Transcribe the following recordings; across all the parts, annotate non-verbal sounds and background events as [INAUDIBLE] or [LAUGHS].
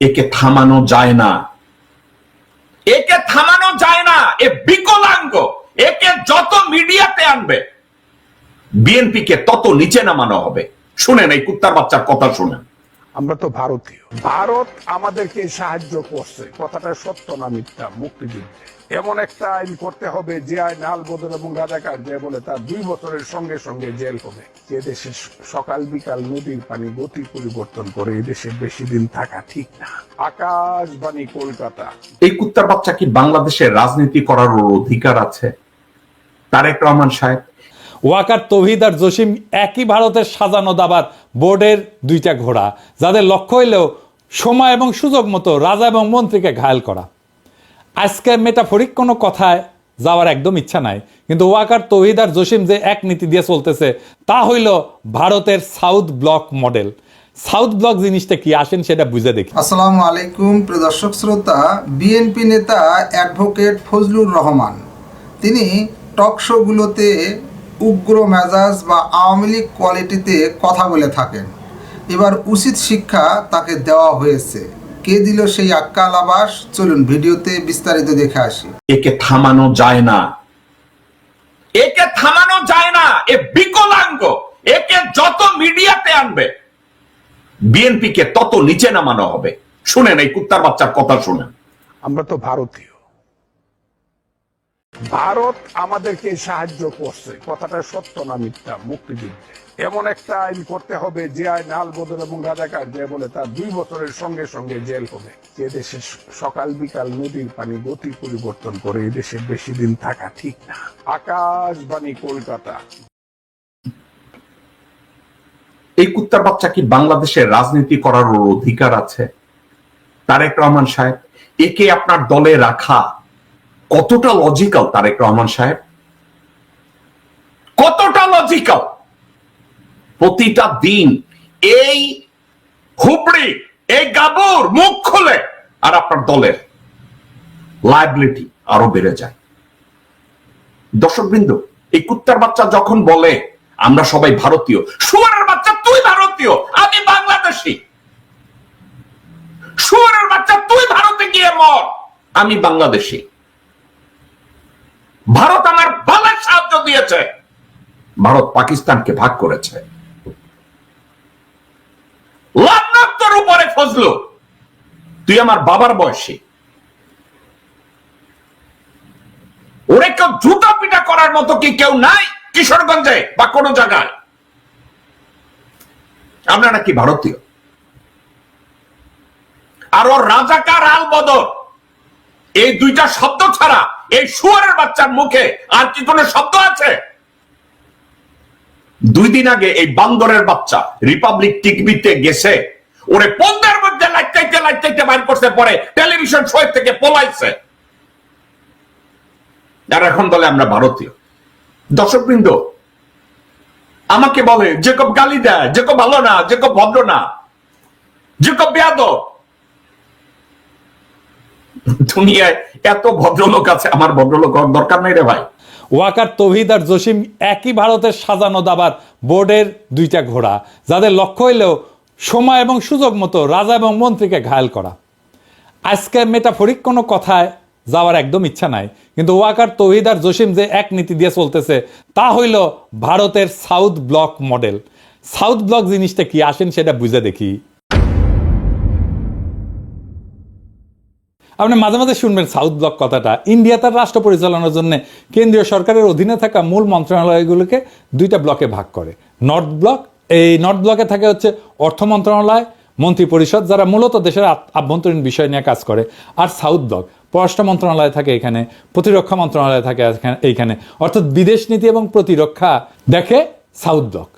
একে থামানো যায় না। একে থামানো যায় না, এ বিকলাঙ্গ, একে যত মিডিয়াতে আনবে, বিএনপিকে তত নিচে নামানো হবে। শুনেন এই কুত্তার বাচ্চার কথা শুনেন। আমরা তো ভারতীয়। ভারত আমাদেরকে সাহায্য করছে। কথাটা সত্য না মিথ্যা? মুক্তিযুদ্ধে। এমন একটা আইন করতে হবে যে আইন আল বদল এবং রাজাকার যে বলে তার দুই বছরের সঙ্গে সঙ্গে জেল হবে। যে দেশে সকাল বিকাল নদীর পানি গতি পরিবর্তন করে এই দেশে বেশি দিন থাকা ঠিক না। আকাশবাণী কলকাতা। এই কুত্তার বাচ্চা কি বাংলাদেশের রাজনীতি করার অধিকার আছে? তারেক রহমান সাহেব। ওয়াকার তৌহিদ আর জসিম একই ভারতের সাজানো দাবার বোর্ডের দুইটা ঘোড়া যাদের লক্ষ্য হইলেও সময় এবং সুযোগ মতো রাজা এবং মন্ত্রীকে ঘায়াল করা। আজকে মেটাফরিক কোনো কথায় যাওয়ার একদম ইচ্ছা নাই। কিন্তু ওয়াকার তৌহিদ আর জসিম যে এক নীতি দিয়ে চলতেছে, তা হইল ভারতের south block model. South block জিনিসটা কি আসেন সেটা বুঝে দেখি। আসসালামু আলাইকুম প্রিয় দর্শক শ্রোতা বিএনপি নেতা অ্যাডভোকেট ফজলুর রহমান। তিনি টক শোগুলোতে উগ্র মেজাজ বা আওয়ামী লীগ কোয়ালিটিতে কথা বলে থাকেন। এবার উচিত শিক্ষা তাকে দেওয়া হয়েছে। কে দিল সেই আক্কাল আবাস চলুন ভিডিওতে বিস্তারিত দেখে আসি। একে থামানো যায় না। একে থামানো যায় না। এ বিকলাঙ্গ। একে যত মিডিয়াতে আনবে বিএনপি কে তত নিচে নামানো হবে। শুনেন এই কুত্তার বাচ্চার কথা শুনেন। আমরা তো ভারতীয়। ভারত আমাদেরকে সাহায্য করছে। কথাটা সত্য না মিথ্যা, মুক্তিযুদ্ধে। এমন একটা আইন করতে হবে যে আইন আল বদল এবং রাজাকার যে বলে তার দুই বছরের সঙ্গে সঙ্গে জেল হবে। যে দেশে সকাল বিকাল নদীর পানি গতি পরিবর্তন করে এই দেশে বেশি দিন থাকা ঠিক না। আকাশবাণী, কলকাতা। এই কুত্তার বাচ্চা কি বাংলাদেশের রাজনীতি করার অধিকার আছে? তারেক রহমান সাহেব, একে আপনার দলে রাখা কতটা লজিক্যাল তারেক রহমান সাহেব? কতটা লজিক্যাল প্রতিটা দিন এই হুবড়ি, এই গাবর মুখ খুলে আর আপনার দলের লাইবিলিটি আরও বেড়ে যায়। দর্শকবৃন্দ, এই কুত্তার বাচ্চা যখন বলে, আমরা সবাই ভারতীয়, শুয়ারের বাচ্চা, তুই ভারতীয়, আমি বাংলাদেশি। শুয়ারের বাচ্চা, তুই ভারতে গিয়ে মর, আমি বাংলাদেশি। ভারত আমার ভালো সাহায্য দিয়েছে। ভারত পাকিস্তানকে ভাগ করেছে। লান্নাত উপরে ফজলু, তুই আমার বাবার বয়সী। ওরে কেউ জুতা পিটা করার মতো কি কেউ নাই কিশোরগঞ্জে বা কোন জায়গায়? আমরা নাকি ভারতীয়? আর ওর রাজাকার আল বদর এই দুইটা শব্দ ছাড়া এই শুয়ারের বাচ্চার মুখে আর কি কোনো শব্দ আছে? দুই দিন আগে এই বান্দরের বাচ্চা রিপাবলিক টিভিতে গেছে। ওরে পন্দের মধ্যে লাইটাইতে লাইটাইতে বাইর করতে পরে টেলিভিশন শো থেকে পলাইছে। আর এখন বলে আমরা ভারতীয়। দর্শকবৃন্দ, আমাকে বলে, জেকব গালি দেয় যে জেকব ভালো না যে জেকব ভদ্র না, জেকব বেয়াদ দুনিয়ায় এত ভদ্রলোক আছে, আমার ভদ্রলোক দরকার রে ভাই। ওয়াকার আর জসিম একই ভারতের সাজানো দাবার বোর্ডের দুইটা ঘোড়া, যাদের লক্ষ্য হইলেও সময় এবং সুযোগ মতো রাজা এবং মন্ত্রীকে ঘায়াল করা। আজকে মেটাফরিক কোনো কথায় যাওয়ার একদম ইচ্ছা নাই, কিন্তু ওয়াকার তৌহিদ আর জসিম যে এক নীতি দিয়ে চলতেছে, তা হইল ভারতের south block model. South block জিনিসটা কি আসেন সেটা বুঝে দেখি। আপনি মাঝে মাঝে শুনবেন সাউথ ব্লক কথাটা। ইন্ডিয়া তার রাষ্ট্র পরিচালনার জন্য কেন্দ্রীয় সরকারের অধীনে থাকা মূল মন্ত্রণালয়গুলোকে দুইটা ব্লকে ভাগ করে। নর্থ ব্লক, এই নর্থ ব্লকে থাকে হচ্ছে অর্থ মন্ত্রণালয় মন্ত্রী পরিষদ যারা মূলত দেশের আভ্যন্তরীণ বিষয় নিয়ে কাজ করে। আর সাউথ ব্লক, পররাষ্ট্র মন্ত্রণালয় থাকে এখানে, প্রতিরক্ষা মন্ত্রণালয় থাকে এইখানে। অর্থাৎ বিদেশ নীতি এবং প্রতিরক্ষা দেখে সাউথ ব্লক।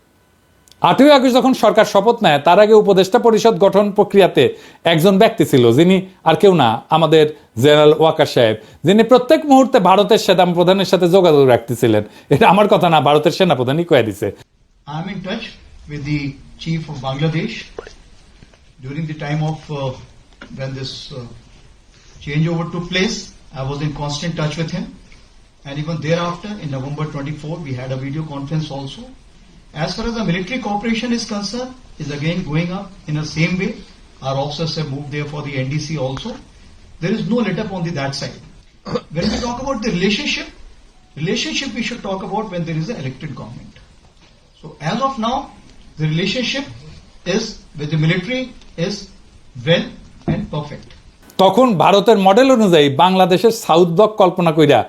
আটই আগস্ট যখন সরকার শপথ নেয়, তার আগে উপদেষ্টা পরিষদ গঠন প্রক্রিয়াতে একজন ব্যক্তি ছিল, যিনি আর কেউ না, আমাদের জেনারেল ওয়াকার সাহেব, যিনি প্রত্যেক মুহূর্তে ভারতের সেনা প্রধানের সাথে যোগাযোগ রাখতেছিলেন। এটা আমার কথা না, ভারতের সেনা প্রধানই কয়ে দিছে। Bangladesh during the As far as the military cooperation is concerned, is again going up in the same way. Our officers have moved there for the NDC also. There is no let up on the that side. When we talk about the relationship, relationship we should talk about when there is an elected government. So as of now, the relationship is with the military is well and perfect. তখন ভারতের model অনুযায়ী বাংলাদেশের south block কল্পনা কইরা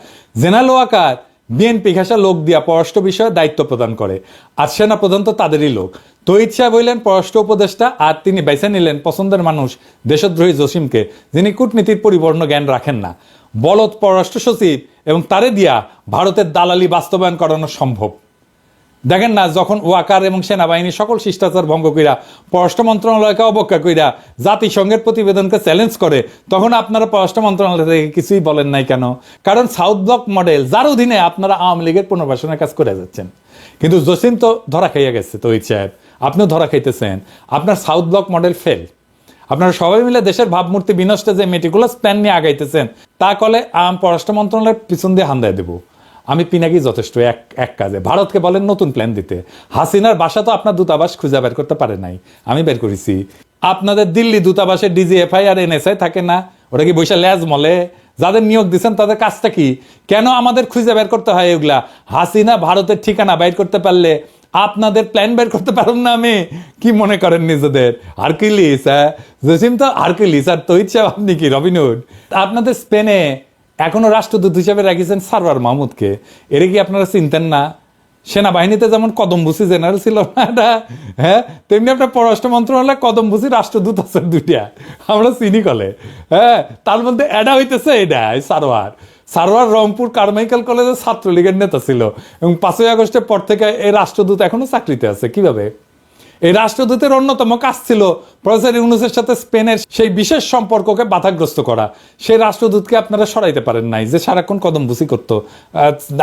general Waker BNP ঘেঁষা লোক দিয়া পররাষ্ট্র বিষয়ে দায়িত্ব প্রদান করে। আর সেনা প্রধান তো তাদেরই লোক। তহিদ সাহেব হইলেন পররাষ্ট্র উপদেষ্টা, আর তিনি বেছে নিলেন পছন্দের মানুষ দেশদ্রোহী জসিমকে, যিনি কূটনীতির পরিবর্ণ জ্ঞান রাখেন না। বলদ পররাষ্ট্র সচিব এবং তারে দিয়া ভারতের দালালি বাস্তবায়ন করানো সম্ভব। দেখেন না, যখন ওয়াকার এবং সেনাবাহিনী সকল শিষ্টাচার ভঙ্গ কইরা পররাষ্ট্র মন্ত্রণালয়কে অবজ্ঞা কইরা জাতিসংঘের প্রতিবেদনকে চ্যালেঞ্জ করে, তখন আপনারা পররাষ্ট্র মন্ত্রণালয় থেকে কিছুই বলেন নাই কেন? কারণ সাউথ ব্লক মডেল যার অধীনে আপনারা আওয়ামী লীগের পুনর্বাসনের কাজ করে যাচ্ছেন। কিন্তু জসিম তো ধরা খাইয়া গেছে, তহিদ সাহেব। আপনিও ধরা খাইতেছেন। আপনার সাউথ ব্লক মডেল ফেল। আপনারা সবাই মিলে দেশের ভাবমূর্তি বিনষ্টে যে মেটিকুলাস প্ল্যান নিয়ে আগাইতেছেন, তা কলে আম পররাষ্ট্র মন্ত্রণালয়ের পিছন দিয়ে হান্দায় দেবো। আমি পিনাকি যথেষ্ট এক এক কাজে। ভারতকে বলেন নতুন প্ল্যান দিতে। হাসিনার বাসা তো আপনার দূতাবাস খুঁজে বের করতে পারে নাই। আমি বের করেছি। আপনাদের দিল্লি দূতাবাসে ডিজিএফআই আর এনএসআই থাকে না। ওটা কি বৈশা ল্যাজ মলে? যাদের নিয়োগ দিচ্ছেন তাদের কাজটা কি? কেন আমাদের খুঁজে বের করতে হয় এগুলা? হাসিনা ভারতের ঠিকানা বের করতে পারলে আপনাদের প্ল্যান বের করতে পারেন না আমি। কি মনে করেন নিজেদের? হারকিলিস হ্যাঁ? জসিম তো হারকিলিস আর তহিদ সাহেব আপনি কি রবিনহুড আপনাদের স্পেনে এখনও রাষ্ট্রদূত হিসেবে রেখেছেন সারওয়ার মাহমুদকে। এর কি আপনারা চিনতেন না? সেনাবাহিনীতে যেমন কদমবুসি জেনারেল ছিল না, এটা হ্যাঁ? তেমনি আপনার পররাষ্ট্র মন্ত্রণালয়ে কদমবুসি রাষ্ট্রদূত আছে দুইটা। আমরা চিনি কলে হ্যাঁ? তার মধ্যে অ্যাডা হইতেছে এটা সারোয়ার সারোয়ার রংপুর কারমাইকেল কলেজের ছাত্রলীগের নেতা ছিল। এবং পাঁচই আগস্টের পর থেকে এই রাষ্ট্রদূত এখনও চাকরিতে আছে। কীভাবে? এই রাষ্ট্রদূতের অন্যতম কাজ ছিল প্রফেসর ইউনুসের সাথে স্পেনের সেই বিশেষ সম্পর্ককে বাধাগ্রস্ত করা। সেই রাষ্ট্রদূতকে আপনারা সরাইতে পারেন নাই যে সারাক্ষণ কদম বুসি করতো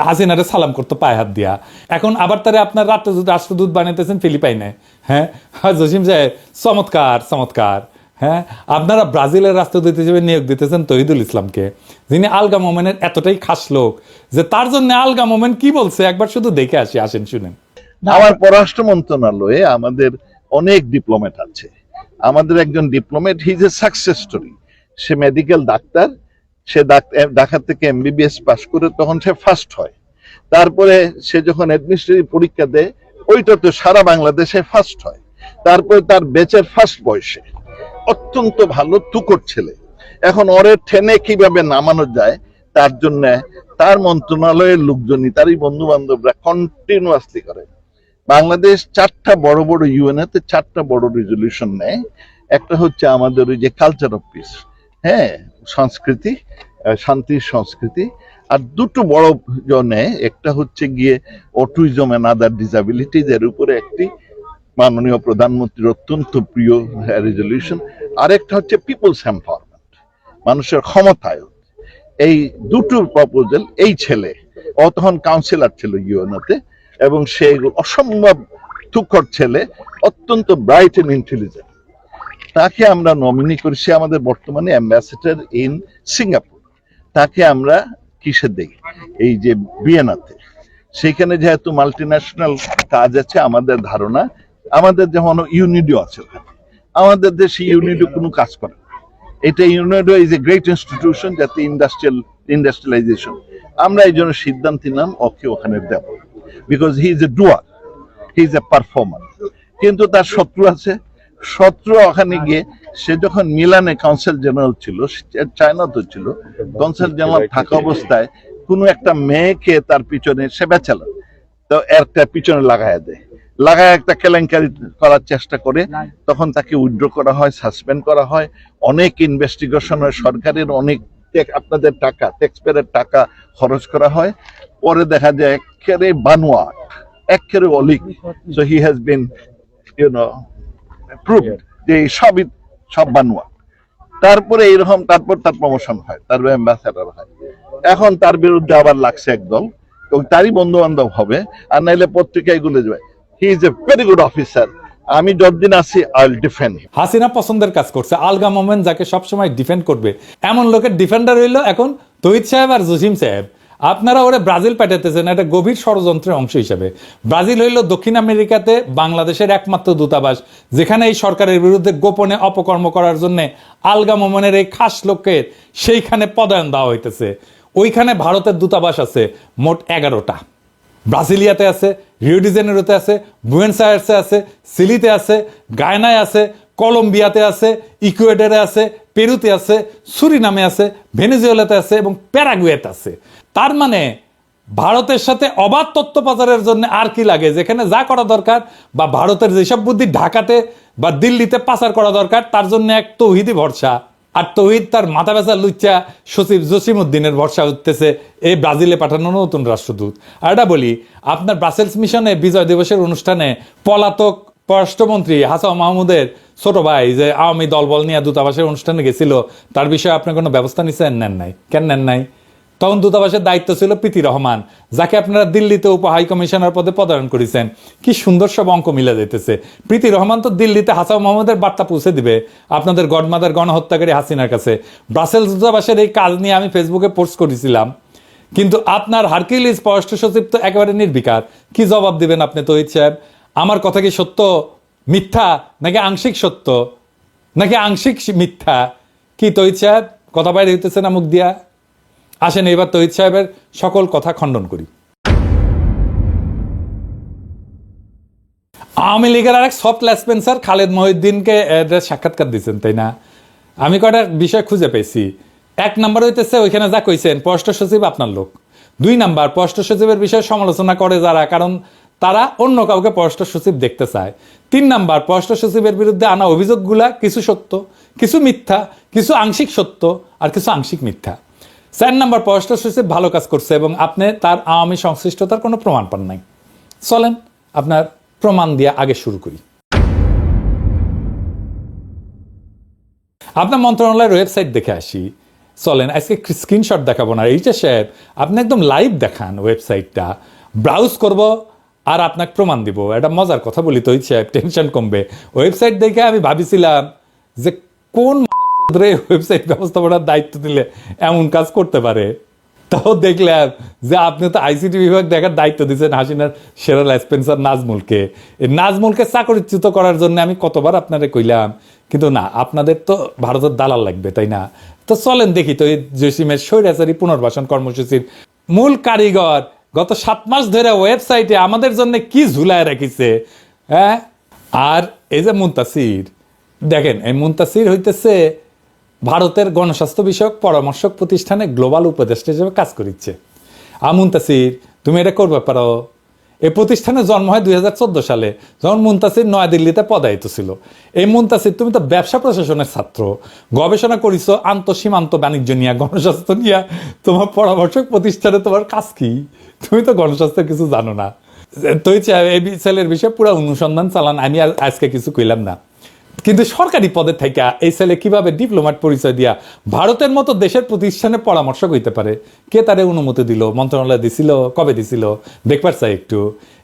হাসিনারে সালাম করতো পায়ে হাত দিয়া। এখন আবার তারে আপনার রাষ্ট্রদূত রাষ্ট্রদূত বানাইতেছেন ফিলিপাইনে। হ্যাঁ? হ্যাঁ জসিম সাহেব, চমৎকার চমৎকার। হ্যাঁ? আপনারা ব্রাজিলের রাষ্ট্রদূত হিসেবে নিয়োগ দিতেছেন তহিদুল ইসলামকে, যিনি আলগা মোমেনের এতটাই খাস লোক যে তার জন্য আলগা মোমেন কি বলছে? একবার শুধু দেখে আসি, আসেন, শুনেন। আমার পররাষ্ট্র মন্ত্রণালয়ে আমাদের অনেক ডিপ্লোমেট আছে। আমাদের একজন diplomat his a success story say medical ডাক্তার, সে ডাক- ঢাকা থেকে এমবিবিএস পাশ করে তখন সে ফার্স্ট হয়। তারপরে সে যখন অ্যাডমিনিস্ট্রেটিভ পরীক্ষা দেয়, ওইটা তো সারা বাংলাদেশে ফার্স্ট হয়। তারপরে তার বেচের ফার্স্ট বয়সে। অত্যন্ত ভালো তুকর ছেলে। এখন ওরে ঠেনে কীভাবে নামানো যায়, তার জন্য তার মন্ত্রণালয়ের লোকজনই, তারই বন্ধু বান্ধবরা কন্টিনিউয়াসলি করে। বাংলাদেশ চারটা বড় বড় ইউএনএতে চারটা বড় রেজলিউশন নেয়। একটা হচ্ছে আমাদের ওই যে কালচার অফ পিস হ্যাঁ সংস্কৃতি শান্তির সংস্কৃতি, আর দুটো বড় জনে একটা হচ্ছে গিয়ে অটুইজম অ্যান্ড আদার ডিসাবিলিটিজ এর উপরে একটি মাননীয় প্রধানমন্ত্রীর অত্যন্ত প্রিয় রেজলিউশন আরেকটা হচ্ছে পিপলস এম্পাওয়ারমেন্ট মানুষের ক্ষমতায়ন। এই দুটো প্রপোজাল এই ছেলে ও কাউন্সিলর ছিল ইউএনওতে এবং সে অসম্ভব তুখর ছেলে, অত্যন্ত ব্রাইট এন্ড ইন্টেলিজেন্ট তাকে আমরা নমিনি করি, সে আমাদের বর্তমানে অ্যাম্বাসেডর ইন সিঙ্গাপুর তাকে আমরা কিসে দেখি এই যে বিয়েনাতে। সেখানে যেহেতু মাল্টিন্যাশনাল কাজ আছে, আমাদের ধারণা, আমাদের যেমন ইউনিডিও আছে ওখানে। আমাদের দেশে ইউনিডিও কোনো কাজ করে। এটা UNIDO is a great institution যাতে ইন্ডাস্ট্রিয়াল ইন্ডাস্ট্রিয়ালাইজেশন আমরা এই জন্য সিদ্ধান্ত নিলাম ওকে ওখানে দেব। Because he is a doer he is a performer কিন্তু তার শত্রু আছে। শত্রু ওখানে গিয়ে, সে যখন মিলানে কাউন্সিল জেনারেল ছিল চায়না তো ছিল কাউন্সিল জেনারেল থাকা অবস্থায় কোনো একটা মেয়েকে তার পিছনে সে বেচাল তো একটা পিছনে লাগায় দেয়। লাগায় একটা কেলেঙ্কারি করার চেষ্টা করে। তখন তাকে উইথড্র করা হয় সাসপেন্ড করা হয়। অনেক ইনভেস্টিগেশন হয়। সরকারের অনেক আপনাদের টাকা ট্যাক্সপেয়ারের টাকা খরচ করা হয়। পরে দেখা যায় একেবারে বানোয়া, একেবারে অলিক। So he has been you know prove যে সবই, সব বানোয়া। তারপরে এইরকম, তারপর তার প্রমোশন হয়, তার অ্যাম্বাসেডার হয়। এখন তার বিরুদ্ধে আবার লাগছে একদল এবং তারই বন্ধু বান্ধব হবে, আর নাইলে পত্রিকায় গুলে যাবে he is a very good officer আমি যতদিন আছি আই উইল ডিফেন্ড হাসিনা পছন্দের কাজ করছে। আলগা মোমেন যাকে সবসময় ডিফেন্ড করবে। এমন লোকের ডিফেন্ডার হইল এখন তহিদ সাহেব আর জসিম সাহেব। আপনারা ওরা ব্রাজিল পাঠাতেছেন একটা গভীর ষড়যন্ত্রের অংশ হিসেবে। ব্রাজিল হইল দক্ষিণ আমেরিকাতে বাংলাদেশের একমাত্র দূতাবাস, যেখানে এই সরকারের বিরুদ্ধে গোপনে অপকর্ম করার জন্য আলগা মোমনের এই খাস লোকের সেইখানে পদায়ন দেওয়া হইতেছে। ওইখানে ভারতের দূতাবাস আছে মোট এগারোটা। ব্রাজিলিয়াতে আছে রিওডিজেনেরোতে আছে, বুয়েন্স আয়ার্সে আছে, সিলিতে আছে, গায়নায় আছে, কলম্বিয়াতে আছে, ইকুয়েডারে আছে, পেরুতে আছে, সুরিনামে আছে, ভেনেজুয়েলাতে আছে এবং প্যারাগুয়েতে আছে। তার মানে ভারতের সাথে অবাধ তথ্য পাচারের জন্য আর কি লাগে? যেখানে যা করা দরকার বা ভারতের যেসব বুদ্ধি ঢাকাতে বা দিল্লিতে পাচার করা দরকার, তার জন্য এক তৌহিদি ভরসা। আর তৌহিদ তার মাথা ব্যথা লুচ্চা সচিব জসিম উদ্দিনের ভরসা উঠতেছে এই ব্রাজিলে পাঠানো নতুন রাষ্ট্রদূত। আর এটা বলি, আপনার ব্রাসেলস মিশনে বিজয় দিবসের অনুষ্ঠানে পলাতক পররাষ্ট্রমন্ত্রী হাসান মাহমুদের ছোট ভাই যে আওয়ামী দলবল নিয়ে দূতাবাসের অনুষ্ঠানে গেছিল, তার বিষয়ে আপনি কোনো ব্যবস্থা নিছেন? নেন নাই। কেন নেন নাই? তখন দূতাবাসের দায়িত্ব ছিল প্রীতি রহমান, যাকে আপনারা দিল্লিতে উপ হাই কমিশনার পদে পদায়ন করেছেন। কি সুন্দর সব অঙ্ক মিলে যেতেছে। প্রীতি রহমান তো দিল্লিতে হাসান মোহাম্মদের বার্তা পৌঁছে দিবে আপনাদের গডমাদার গণহত্যাকারী হাসিনার কাছে। ব্রাসেলস দূতাবাসের এই কাজ নিয়ে আমি ফেসবুকে পোস্ট করেছিলাম। কিন্তু আপনার হারকিউলিস পররাষ্ট্র সচিব তো একেবারে নির্বিকার। কি জবাব দিবেন আপনি, তহিদ সাহেব? আমার কথা কি সত্য মিথ্যা নাকি আংশিক সত্য? নাকি আংশিক মিথ্যা? কি তহিদ সাহেব? কথা বাইরে হইতেছে না মুখ দিয়া? আসেন এবার তহিদ সাহেবের সকল কথা খণ্ডন করি। আওয়ামী লীগের আরেক সফট লেসপেন্সার খালেদ মহিউদ্দিনকে সাক্ষাৎকার দিচ্ছেন তাই না? আমি কয়টা বিষয় খুঁজে পেয়েছি। এক নাম্বার হইতেছে, ওইখানে যা কইছেন, পররাষ্ট্র সচিব আপনার লোক। দুই নাম্বার, পররাষ্ট্র সচিবের বিষয়ে সমালোচনা করে যারা, কারণ তারা অন্য কাউকে পররাষ্ট্র সচিব দেখতে চায়। তিন নাম্বার, পররাষ্ট্র সচিবের বিরুদ্ধে আনা অভিযোগগুলা কিছু সত্য, কিছু মিথ্যা, কিছু আংশিক সত্য আর কিছু আংশিক মিথ্যা। চার নাম্বার পররাষ্ট্র সচিব ভালো কাজ করছে এবং আপনি তার আওয়ামী সংশ্লিষ্টতার কোনো প্রমাণ পান নাই। চলেন আপনার প্রমাণ দিয়ে আগে শুরু করি। আপনার মন্ত্রণালয়ের ওয়েবসাইট দেখে আসি। চলেন, আজকে স্ক্রিনশট দেখাবো না। এইটা সাহেব, আপনি একদম লাইভ দেখান ওয়েবসাইটটা ব্রাউজ করব আর আপনাকে প্রমাণ দিব। একটা মজার কথা বলি তো সাহেব টেনশন কমবে। ওয়েবসাইট দেখে আমি ভাবিছিলাম যে কোন ওয়েবসাইট ব্যবস্থাপনার দায়িত্ব দিলে এমন কাজ করতে পারে? তাও দেখলাম যে আপনি তো আইসিটি বিভাগ দেখার দায়িত্ব দিচ্ছেন হাসিনার সেরা স্পেন্সার নাজমুলকে। এই নাজমুলকে চাকরিচ্যুত করার জন্য আমি কতবার আপনারে কইলাম, কিন্তু না, আপনাদের তো ভারতের দালাল লাগবে, তাই না? তো চলেন দেখি তো এই জসিমের স্বৈরাচারী পুনর্বাসন কর্মসূচির মূল কারিগর গত সাত মাস ধরে ওয়েবসাইটে আমাদের জন্য কি ঝুলায় রেখেছে হ্যাঁ? আর এই যে মুন্তাসির, দেখেন, এই মুন্তাসির হইতেছে ভারতের গণস্বাস্থ্য বিষয়ক পরামর্শক প্রতিষ্ঠানে গ্লোবাল উপদেষ্টা হিসেবে কাজ করিচ্ছে। আমুন্তাসির তুমি এটা করবে পারো। এই প্রতিষ্ঠানের জন্ম হয় দুই হাজার চোদ্দ সালে। যখন মুন্তাসির নয়াদিল্লিতে পদায়িত ছিল। এই মুন্তাসির, তুমি তো ব্যবসা প্রশাসনের ছাত্র। গবেষণা করিছ আন্তঃসীমান্ত বাণিজ্য নিয়ে, গণস্বাস্থ্য নিয়ে। তোমার পরামর্শক প্রতিষ্ঠানে তোমার কাজ কি? তুমি তো গণস্বাস্থ্য কিছু জানো না। তুই এই ছেলের বিষয়ে পুরো অনুসন্ধান চালান। আমি আজকে কিছু কইলাম না। কিন্তু সরকারি পদে থেকে এই ছেলে কীভাবে ডিপ্লোমাট পরিচয় দিয়া ভারতের মতো দেশের প্রতিষ্ঠানে পরামর্শক হইতে পারে? কে তারে অনুমতি দিল? মন্ত্রণালয় দিছিল? কবে দিছিল? দেখবার চাই একটু।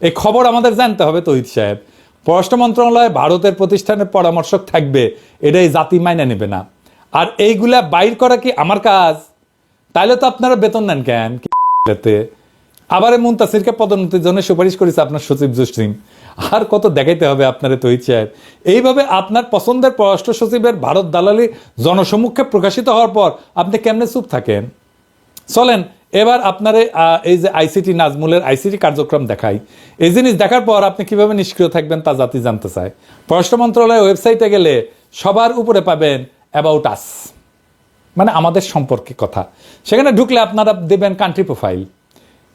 এই খবর আমাদের জানতে হবে তহিদ সাহেব। পররাষ্ট্র মন্ত্রণালয়ে ভারতের প্রতিষ্ঠানের পরামর্শক থাকবে, এটাই জাতি মাইনে নেবে না। আর এইগুলা বাইর করা কি আমার কাজ? তাইলে তো আপনারা বেতন নেন কেন? আবার মুন্তাসিরকে পদোন্নতির জন্য সুপারিশ করেছে আপনার সচিব জসিম। আর কত দেখাইতে হবে আপনার তৈরি সাহেব এইভাবে আপনার পছন্দের পররাষ্ট্র সচিবের ভারত দালালি জনসম্মুখে প্রকাশিত হওয়ার পর আপনি কেমনে চুপ থাকেন? চলেন, এবার আপনার এই যে আইসিটি নাজমুলের আইসিটি কার্যক্রম দেখাই। এই জিনিস দেখার পর আপনি কীভাবে নিষ্ক্রিয় থাকবেন তা জাতি জানতে চায়। পররাষ্ট্র মন্ত্রণালয়ের ওয়েবসাইটে গেলে সবার উপরে পাবেন অ্যাবাউট আস মানে আমাদের সম্পর্কে কথা। সেখানে ঢুকলে আপনারা দেবেন কান্ট্রি প্রোফাইল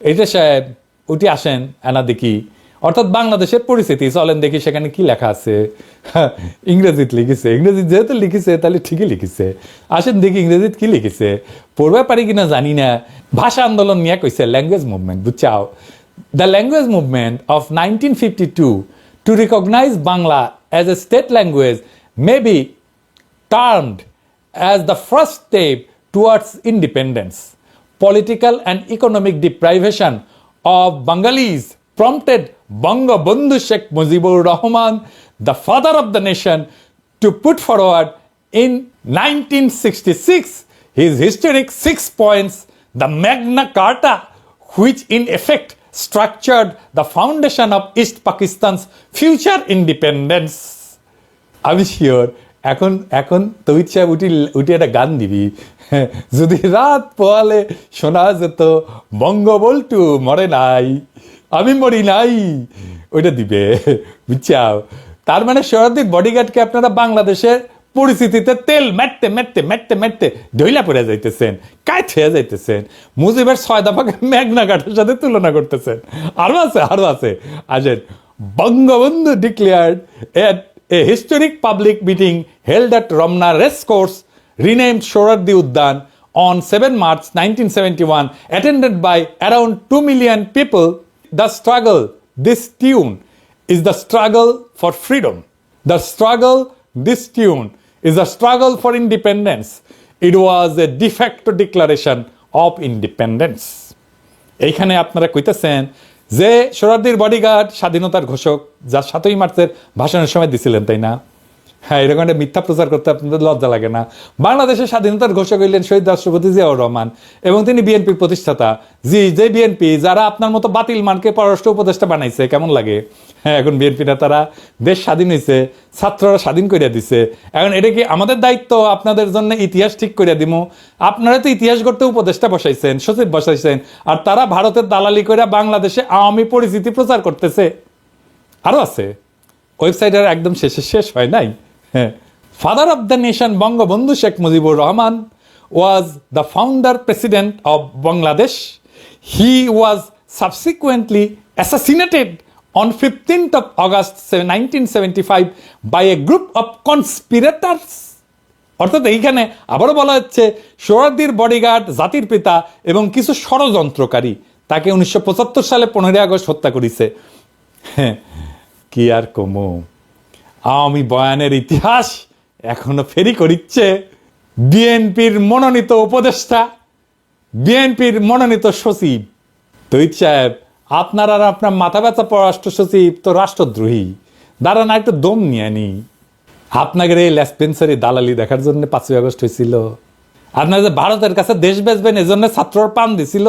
এইটা সাহেব উঠে আসেন এনা দেখি অর্থাৎ বাংলাদেশের পরিস্থিতি, চলেন দেখি সেখানে কি লেখা আছে। [LAUGHS] ইংরেজিতে লিখেছে। ইংরেজি যেহেতু লিখেছে, তাহলে ঠিকই লিখেছে। আসেন দেখি ইংরেজিতে কি লিখেছে। পড়বে পারি কিনা জানি না। ভাষা আন্দোলন নিয়ে কইছে language movement বুঝছাও? The language movement of nineteen fifty two to recognise Bangla as a state language may be termed first the first step political independence. Economic deprivation economic deprivation of Bengalis prompted Bangabandhu Sheikh Mujibur Rahman, the father of the nation, to put forward in 1966 his historic six points, the Magna Carta which in effect structured the foundation of East Pakistan's future independence. আমি sure এখন এখন তহিদ সাহেব উঠি উঠে একটা গান দিবি যদি রাত পোয়ালে শোনা যেত বঙ্গবল্টু মরে নাই আমি মরি নাই। ওইটা দিবে বুঝছাও? তার মানে শরদিক বডিগার্ডকে আপনারা বাংলাদেশের পরিস্থিতিতে তেল মেটতে মেটতে মেটতে মেটতে ঢইলা পড়ে যাইতেছেন কায় থেয়ে যাইতেছেন। মুজিবের ছয় দফাকে মেঘনা ঘাটের সাথে তুলনা করতেছেন। আরও আছে আরও আছে। আসেন Bangabandhu declared at a historic public meeting held at Romna Race Course, renamed Shorardi Uddan, on 7 March 1971, attended by around 2 million people. The struggle, this tune, is the struggle for freedom. The struggle, this tune, is a struggle for independence. It was a de facto declaration of independence. এইখানে আপনারা কইতেছেন যে সোরারদির bodyguard স্বাধীনতার ঘোষক যা সাতই মার্চের ভাষণের সময় দিছিলেন তাই না হ্যাঁ এরকম একটা মিথ্যা প্রচার করতে আপনাদের লজ্জা লাগে না। বাংলাদেশের স্বাধীনতার ঘোষক হইলেন শহীদ রাষ্ট্রপতি জিয়াউর রহমান এবং তিনি বিএনপির প্রতিষ্ঠাতা। জি, যে বিএনপি, যারা আপনার মতো বাতিল মানকে পররাষ্ট্র উপদেষ্টা বানাইছে, কেমন লাগে? হ্যাঁ এখন বিএনপি নেতারা দেশ স্বাধীন হয়েছে ছাত্ররা স্বাধীন করিয়া দিছে। এখন এটা কি আমাদের দায়িত্ব? আপনাদের জন্য ইতিহাস ঠিক করিয়া দিমু। আপনারা তো ইতিহাস করতে উপদেষ্টা বসাইছেন, সচিব বসাইছেন, আর তারা ভারতের দালালি করে বাংলাদেশে আওয়ামী পরিচিতি প্রচার করতেছে। আরও আছে। ওয়েবসাইটের একদম শেষে শেষ হয় নাই। Father of the nation Bangabandhu Sheikh Mujibur Rahman was the founder president of Bangladesh he was subsequently assassinated on 15th of August 1975 by a group of conspirators. অর্থাৎ এইখানে আবারও বলা হচ্ছে সোহরাদ্দির বডিগার্ড জাতির পিতা এবং কিছু ষড়যন্ত্রকারী তাকে উনিশশো পঁচাত্তর সালে পনেরোই আগস্ট হত্যা করেছে। হ্যাঁ, কি আর কমু। আওয়ামী বয়ানের ইতিহাস এখনও ফেরি করিচ্ছে। বিএনপির মনোনীত উপদেষ্টা, বিএনপির মনোনীত সচিব। তৈত সাহেব, আপনার আর আপনার মাথা ব্যথা পররাষ্ট্র সচিব তো রাষ্ট্রদ্রোহী। দাঁড়ান, আর একটু দম নিয়ে নি। আপনাদের এই লেসপেন্সারি দালালি দেখার জন্য পাঁচই আগস্ট হয়েছিল। আপনার যে ভারতের কাছে দেশ বেচবেন এজন্য ছাত্রর পান দিছিল।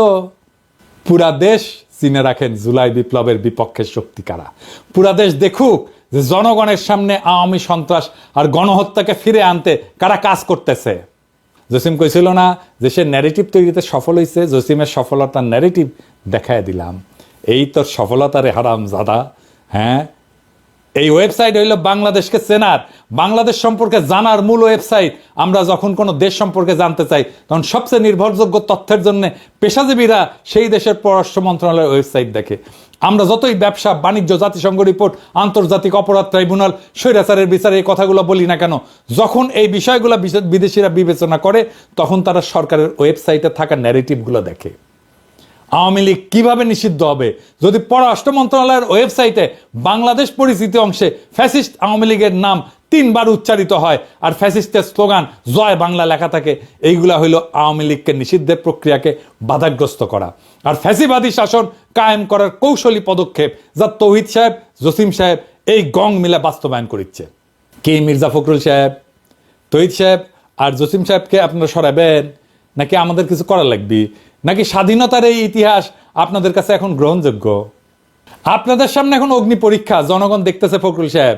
পুরা দেশ চিনে রাখেন জুলাই বিপ্লবের বিপক্ষের শক্তি কারা। পুরা দেশ দেখুক যে জনগণের সামনে আওয়ামী সন্ত্রাস আর গণহত্যাকে ফিরে আনতে কারা কাজ করতেছে? জসিম কইছিল না যে সে ন্যারেটিভ তৈরিতে সফল হয়েছে জসিমের সফলতার ন্যারেটিভ দেখায় দিলাম। এই তোর সফলতারে হারাম জাদা হ্যাঁ? এই ওয়েবসাইট হইল বাংলাদেশকে চেনার। বাংলাদেশ সম্পর্কে জানার মূল ওয়েবসাইট আমরা যখন কোনো দেশ সম্পর্কে জানতে চাই, তখন সবচেয়ে নির্ভরযোগ্য তথ্যের জন্য পেশাজীবীরা সেই দেশের পররাষ্ট্র মন্ত্রণালয়ের ওয়েবসাইট দেখে। আমরা যতই ব্যবসা, বাণিজ্য, জাতিসংঘ রিপোর্ট আন্তর্জাতিক অপরাধ ট্রাইব্যুনাল স্বৈরাচারের বিচারে এই কথাগুলো বলি না কেন, যখন এই বিষয়গুলো বিদেশিরা বিবেচনা করে, তখন তারা সরকারের ওয়েবসাইটে থাকা ন্যারেটিভগুলো দেখে। আওয়ামী লীগ কীভাবে নিষিদ্ধ হবে? যদি পররাষ্ট্র মন্ত্রণালয়ের ওয়েবসাইটে বাংলাদেশ পরিচিতি অংশে ফ্যাসিস্ট আওয়ামী লীগের নাম তিনবার উচ্চারিত হয়। আর ফ্যাসিস্টের স্লোগান, জয় বাংলা লেখা থাকে। এইগুলা হইল আওয়ামী লীগকে নিষিদ্ধের প্রক্রিয়াকে বাধাগ্রস্ত করা। আর ফ্যাসিবাদী শাসন কায়েম করার কৌশলী পদক্ষেপ যা তৌহিদ সাহেব, জসিম সাহেব এই গং মিলে বাস্তবায়ন করিচ্ছে। কে মির্জা ফখরুল সাহেব? তহিদ সাহেব আর জসিম সাহেবকে আপনারা সরাবেন? নাকি আমাদের কিছু করা লাগবে? নাকি স্বাধীনতার এই ইতিহাস আপনাদের কাছে এখন গ্রহণযোগ্য? আপনাদের সামনে এখন অগ্নি পরীক্ষা, জনগণ দেখতেছে ফখরুল সাহেব।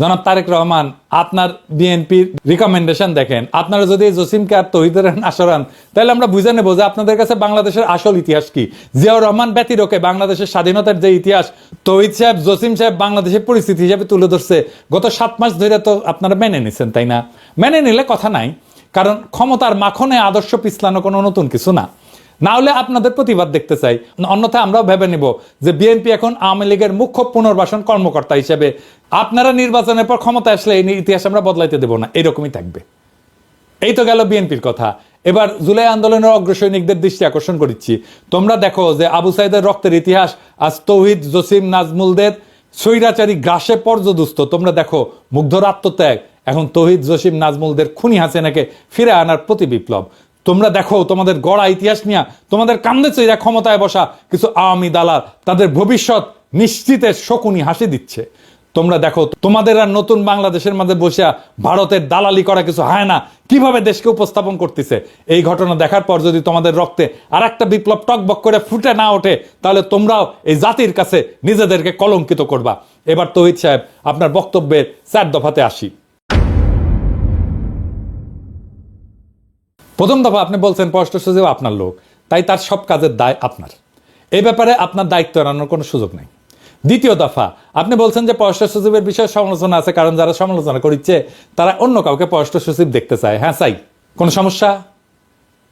জনাব তারেক রহমান, আপনার বিএনপির রিকমেন্ডেশন দেখেন। আপনারা যদি জসিমকে আর তহিদের না সরান তাহলে আমরা বুঝে নেব যে আপনাদের কাছে বাংলাদেশের আসল ইতিহাস কি। জিয়াউর রহমান ব্যতিরকে বাংলাদেশের স্বাধীনতার যে ইতিহাস, তহিদ সাহেব, জসিম সাহেব বাংলাদেশের পরিস্থিতি হিসেবে তুলে ধরছে। গত সাত মাস ধরে তো আপনারা মেনে নিছেন, তাই না? মেনে নিলে কথা নাই, কারণ ক্ষমতার মাখনে আদর্শ পিছলানো কোনো নতুন কিছু না। না হলে আপনাদের প্রতিবাদ দেখতে চাই। অন্যথায় আমরাও ভেবে নিব যে বিএনপি এখন আওয়ামী লীগের মুখ্য পুনর্বাসন কর্মকর্তা হিসেবে। আপনারা নির্বাচনের পর ক্ষমতা আসলে এই ইতিহাস আমরা বদলাইতে দেব না, এরকমই থাকবে। এই তো গেল বিএনপির কথা। এবার জুলাই আন্দোলনের অগ্রসৈনিকদের দৃষ্টি আকর্ষণ করছি তোমরা দেখো যে আবু সাইদের রক্তের ইতিহাস, আজ তৌহিদ, জসিম, নাজমুলদের স্বৈরাচারী গ্রাসে পর্যদুস্ত। তোমরা দেখো, মুগ্ধর আত্মত্যাগ, এখন তৌহিদ, জসিম, নাজমুলদের খুনি হাসিনাকে ফিরে আনার প্রতি বিপ্লব। তোমরা দেখো, তোমাদের গড়া ইতিহাস নিয়ে তোমাদের কান্দে চৈরা ক্ষমতায় বসা কিছু আওয়ামী দালাল তাদের ভবিষ্যৎ নিশ্চিতের শকুনি হাসি দিচ্ছে। তোমরা দেখো, তোমাদের আর নতুন বাংলাদেশের মাঝে বসে ভারতের দালালি করা কিছু হয় না। কীভাবে দেশকে উপস্থাপন করতেছে? এই ঘটনা দেখার পর যদি তোমাদের রক্তে আর একটা বিপ্লব টকবক করে ফুটে না ওঠে, তাহলে তোমরাও এই জাতির কাছে নিজেদেরকে কলঙ্কিত করবা। এবার তহিদ সাহেব, আপনার বক্তব্যের চার দফাতে আসি। প্রথম দফা আপনি বলছেন, পররাষ্ট্র সচিব আপনার লোক। তাই তার সব কাজের দায় আপনার। এই ব্যাপারে আপনার দায়িত্ব এড়ানোর কোনো সুযোগ নেই। দ্বিতীয় দফা, আপনি বলছেন যে পররাষ্ট্র সচিবের বিষয়ে সমালোচনা আছে, কারণ যারা সমালোচনা করছে তারা অন্য কাউকে পররাষ্ট্র সচিব দেখতে চায়। হ্যাঁ চাই। কোনো সমস্যা?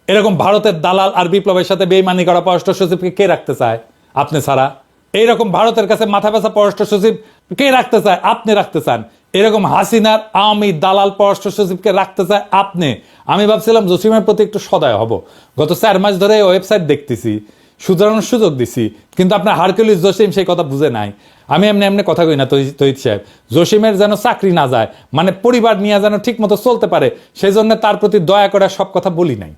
এরকম ভারতের দালাল আর বিপ্লবের সাথে বেইমানি করা পররাষ্ট্র সচিবকে কে রাখতে চায়? আপনি ছাড়া। এইরকম ভারতের কাছে মাথা ব্যথা পররাষ্ট্র সচিব কে রাখতে চায়? আপনি রাখতে চান। এরকম হাসিনার আওয়ামী দালাল পররাষ্ট্র সচিবকে রাখতে চায় আপনি। আমি ভাবছিলাম জসিমের প্রতি একটু সদয় হব। গত চার মাস ধরে ওয়েবসাইট দেখতেছি শুধরানোর সুযোগ দিছি, কিন্তু আপনার হারকুলিস জসিম সেই কথা বুঝে নাই। আমি এমনি এমনি কথা কই না তহি- তহিদ সাহেব। জসিমের যেন চাকরি না যায় মানে পরিবার নিয়ে যেন ঠিক মতো চলতে পারে সেই জন্য তার প্রতি দয়া করে সব কথা বলি নাই।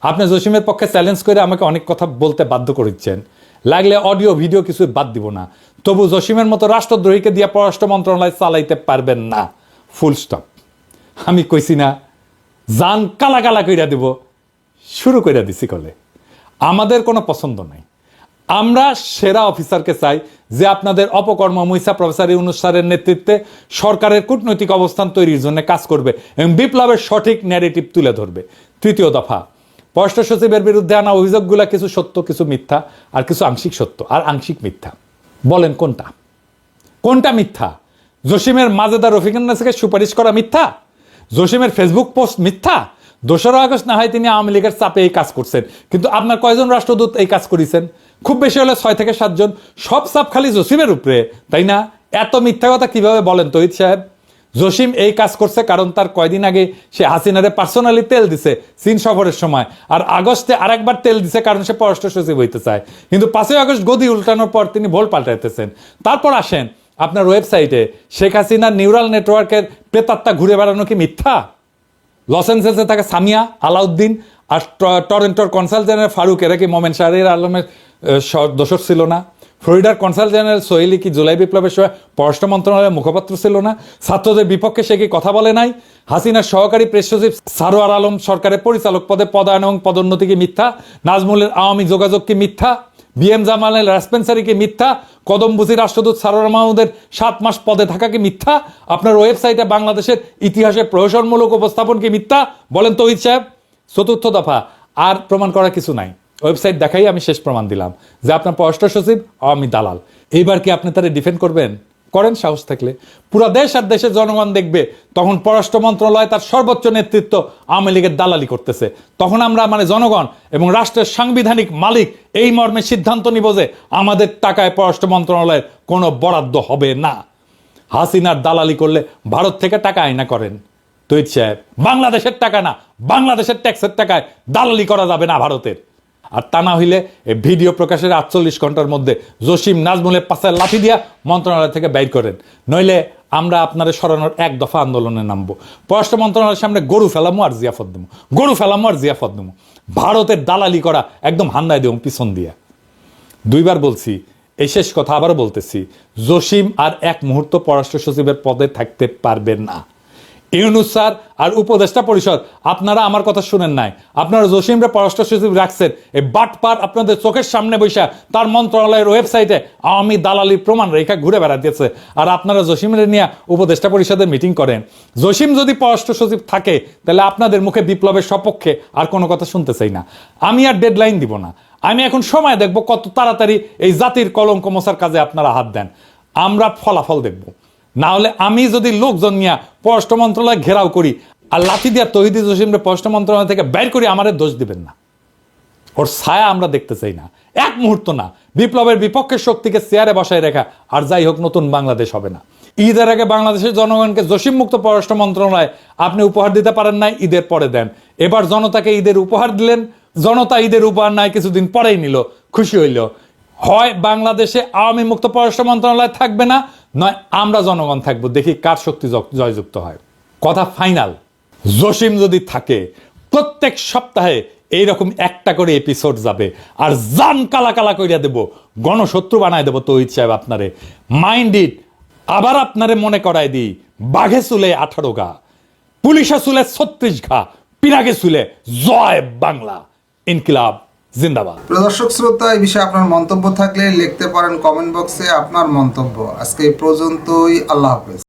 আপনি জসিমের পক্ষে চ্যালেঞ্জ করে আমাকে অনেক কথা বলতে বাধ্য করেছেন লাগলে অডিও ভিডিও কিছু বাদ দিব না। তবু জসিমের মতো রাষ্ট্রদ্রোহীকে দিয়ে পররাষ্ট্র মন্ত্রণালয় চালাইতে পারবেন না। ফুল স্টপ আমি কইছি না, জান কালা কালা কইরা দিব। শুরু কইরা দিছি কলে। আমাদের কোনো পছন্দ নাই। আমরা সেরা অফিসারকে চাই যে আপনাদের অপকর্ম মৈসা প্রফেসর অনুষ্ঠানের নেতৃত্বে সরকারের কূটনৈতিক অবস্থান তৈরির জন্য কাজ করবে এবং বিপ্লবের সঠিক ন্যারেটিভ তুলে ধরবে। তৃতীয় দফা, পররাষ্ট্র সচিবের বিরুদ্ধে আনা অভিযোগগুলো কিছু সত্য, কিছু মিথ্যা, আর কিছু আংশিক সত্য, আর আংশিক মিথ্যা। বলেন কোনটা? কোনটা মিথ্যা? জসিমের মাজেদা রফিকুন নাসিকে সুপারিশ করা মিথ্যা? জসিমের ফেসবুক পোস্ট মিথ্যা? দোসরা আগস্ট না হয় তিনি আওয়ামী লীগের চাপে এই কাজ করছেন। কিন্তু আপনার কয়জন রাষ্ট্রদূত এই কাজ করেছেন? খুব বেশি হলে ছয় থেকে সাতজন। সব চাপ খালি জসিমের উপরে, তাই না? এত মিথ্যা কথা কীভাবে বলেন তহিদ সাহেব? জসিম এই কাজ করছে কারণ তার কয়দিন আগে সে হাসিনারে পার্সোনালি তেল দিছে চীন সফরের সময়। আর আগস্টে আরেকবার তেল দিছে কারণ সে পররাষ্ট্র সচিব হইতে চায়। কিন্তু পাঁচই আগস্ট গদি উল্টানোর পর তিনি ভোল পাল্টাইতেছেন। তারপর আসেন আপনার ওয়েবসাইটে শেখ হাসিনার নিউরাল নেটওয়ার্কের প্রেতাত্মা ঘুরে বেড়ানো কি মিথ্যা? লস এঞ্জেলসে থাকে সামিয়া আলাউদ্দিন, আর টরেন্টোর কনসাল জেনারেল ফারুক, এরা কি মোমেন শাহরির আলমের দোষর ছিল না? ফ্লোরিডার কনসাল জেনারেল সোহেলি কি জুলাই বিপ্লবের সময় পররাষ্ট্র মন্ত্রণালয়ের মুখপাত্র ছিল না? ছাত্রদের বিপক্ষে সে কি কথা বলে নাই? হাসিনার সহকারী প্রেস সচিব সারোয়ার আলম সরকারের পরিচালক পদে পদায়ন এবং পদোন্নতি কি মিথ্যা? নাজমুলের আওয়ামী যোগাযোগ কি মিথ্যা? বিএম জামালের রাসপেন্সারি কি মিথ্যা? কদমবুসি রাষ্ট্রদূত সারোয়ার মাহমুদের সাত মাস পদে থাকা কি মিথ্যা? আপনার ওয়েবসাইটে বাংলাদেশের ইতিহাসে প্রহসনমূলক উপস্থাপন কি মিথ্যা? বলেন তহিদ সাহেব। চতুর্থ দফা, আর প্রমাণ করার কিছু নাই। ওয়েবসাইট দেখাই আমি শেষ প্রমাণ দিলাম যে আপনার পররাষ্ট্র সচিব আমি দালাল। এইবার কি আপনি তারা ডিফেন্ড করবেন? করেন সাহস থাকলে। পুরো দেশ আর দেশের জনগণ দেখবে, তখন পররাষ্ট্র মন্ত্রণালয় তার সর্বোচ্চ নেতৃত্ব আওয়ামী লীগের দালালি করতেছে। তখন আমরা মানে জনগণ এবং রাষ্ট্রের সাংবিধানিক মালিক এই মর্মে সিদ্ধান্ত নিব যে আমাদের টাকায় পররাষ্ট্র মন্ত্রণালয়ের কোনো বরাদ্দ হবে না। হাসিনার দালালি করলে ভারত থেকে টাকা আয়না করেন। তৈত সাহেব, বাংলাদেশের টাকা না, বাংলাদেশের ট্যাক্সের টাকায় দালালি করা যাবে না ভারতের। আর তা না হইলে ভিডিও প্রকাশের আটচল্লিশ ঘণ্টার মধ্যে জসিম নাজমুলের পাশে লাঠি দিয়া মন্ত্রণালয় থেকে বাইর করেন। নইলে আমরা আপনাদের সরানোর এক দফা আন্দোলনে নামবো। পররাষ্ট্র মন্ত্রণালয়ের সামনে গরু ফেলামো আর জিয়াফত দেবো গরু ফেলামো আর জিয়াফত দেবো ভারতের দালালি করা একদম হান্দায় দেবো পিছন দিয়া। দুইবার বলছি, এই শেষ কথা আবারও বলতেছি, জসিম আর এক মুহূর্ত পররাষ্ট্র সচিবের পদে থাকতে পারবেন না। ইউনুস স্যার আর উপদেষ্টা পরিষদ, আপনারা আমার কথা শুনেন নাই। আপনারা জসিমরে পররাষ্ট্র সচিব রাখছেন। এই বাটপার আপনাদের চোখের সামনে বৈশা তার মন্ত্রণালয়ের ওয়েবসাইটে আওয়ামী দালালির প্রমাণ রেখা ঘুরে বেড়াতেছে আর আপনারা জসিমের নিয়ে উপদেষ্টা পরিষদের মিটিং করেন। জসিম যদি পররাষ্ট্র সচিব থাকে, তাহলে আপনাদের মুখে বিপ্লবের সপক্ষে আর কোনো কথা শুনতে চাই না। আমি আর ডেডলাইন দিব না। আমি এখন সময় দেখব কত তাড়াতাড়ি এই জাতির কলঙ্ক মশার কাজে আপনারা হাত দেন। আমরা ফলাফল দেখব। না হলে আমি যদি লোকজন নিয়ে পররাষ্ট্র মন্ত্রণালয় ঘেরাও করি আর লাঠি দিয়া তহিদি জসিমরে পররাষ্ট্র মন্ত্রণালয় থেকে বের করি আমাদের দোষ দিবেন না। ওর ছায়া আমরা দেখতে চাই না। এক মুহূর্ত না। বিপ্লবের বিপক্ষের শক্তিকে চেয়ারে বসায় রেখা আর যাই হোক, নতুন বাংলাদেশ হবে না। ঈদের আগে বাংলাদেশের জনগণকে জসিম মুক্ত পররাষ্ট্র মন্ত্রণালয় আপনি উপহার দিতে পারেন নাই, ঈদের পরে দেন। এবার জনতাকে ঈদের উপহার দিলেন। জনতা ঈদের উপহার নাই, কিছুদিন পরেই নিল। খুশি হইল। হয় বাংলাদেশে আওয়ামী মুক্ত পররাষ্ট্র মন্ত্রণালয় থাকবে না নয়, আমরা জনগণ থাকব, দেখি কার শক্তি জয়যুক্ত হয়। কথা ফাইনাল। জসিম যদি থাকে, প্রত্যেক সপ্তাহে এইরকম একটা করে এপিসোড যাবে, আর জান কালা কালা কইরা দেব, গণশত্রু বানায় দেবো তহিদ সাহেব আপনারে। মাইন্ড ইট আবার আপনারে মনে করায় দিই, বাঘে চুলে আঠারো গা, পুলিশে চুলে ছত্রিশ ঘা পিরাগে চুলে জয় বাংলা। ইনকিলাব। জিন্দাবাদ। প্রদর্শক শ্রোতা, এই বিষয়ে আপনার মন্তব্য থাকলে লিখতে পারেন কমেন্ট বক্সে আপনার মন্তব্য। আজকে এই পর্যন্তই, আল্লাহ হাফেজ।